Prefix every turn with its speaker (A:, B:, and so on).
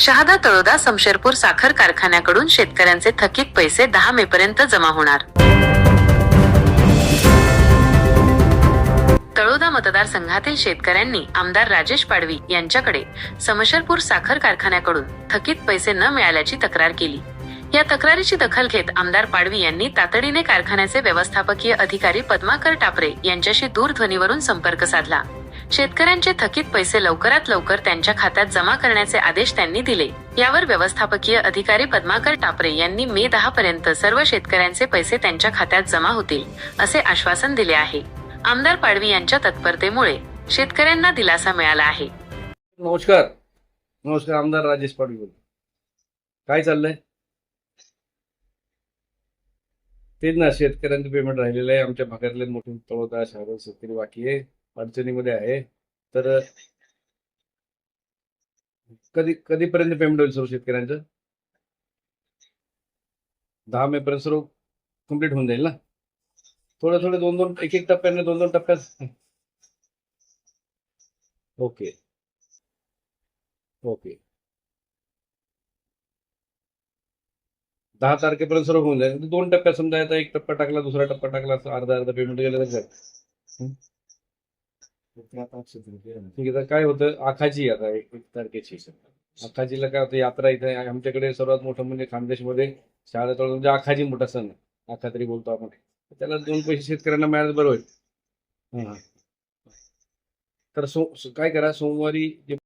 A: शहादा तळोदा समशेरपूर साखर कारखान्याकडून शेतकऱ्यांचे थकीत पैसे दहा मे पर्यंत जमा होणार. तळोदा मतदारसंघातील शेतकऱ्यांनी आमदार राजेश पाडवी यांच्याकडे समशेरपूर साखर कारखान्याकडून थकीत पैसे न मिळाल्याची तक्रार केली. या तक्रारीची दखल घेत आमदार पाडवी यांनी तातडीने कारखान्याचे व्यवस्थापकीय अधिकारी पद्माकर टापरे यांच्याशी दूरध्वनीवरून संपर्क साधला. शेतकऱ्यांचे थकीत पैसे लवकरात लवकर त्यांच्या खात्यात जमा करण्याचे आदेश त्यांनी दिले. यावर व्यवस्थापकीय अधिकारी पद्माकर टापरे यांनी मे दहा पर्यंत सर्व शेतकऱ्यांचे पैसे त्यांच्या खात्यात जमा होतील असे आश्वासन दिले आहे. आमदार पाडवी यांच्या तत्परतेमुळे शेतकऱ्यांना दिलासा मिळाला आहे.
B: नमस्कार. नमस्कार आमदार राजेश पाटील बोलतो. काय चाललंय? तेच ना शेतकऱ्यांचं पेमेंट राहिलेलं आहे. आमच्या भागातले मोठे तळोदा शहर शेतकरी बाकी आहे. अडचणीमध्ये आहे. तर कधी कधीपर्यंत पेमेंट होईल सर्व शेतकऱ्यांचं? दहा मे पर्यंत सर्व कंप्लीट होऊन जाईल ना? थोडं थोडं दोन दोन एक एक टप्प्याने दोन दोन टप्प्यात. ओके. ओके. दहा तारखेपर्यंत सर्व होऊन जाईल. दोन टप्प्यात समजा एक टप्पा टाकला दुसरा टप्पा टाकला असं अर्धा अर्धा पेमेंट गेलं तर ठीक आहे तर काय होतं आखाजी आता एक तारखेची. आखाजीला काय होतं यात्रा इथे. आमच्याकडे सर्वात मोठं म्हणजे खानदेशमध्ये शाळा तळ म्हणजे आखाजी मोठा सण आहे. आखात्री बोलतो आपण. त्याला दोन पैसे शेतकऱ्यांना मिळाले बरं होईल. तर सो काय करा सोमवारी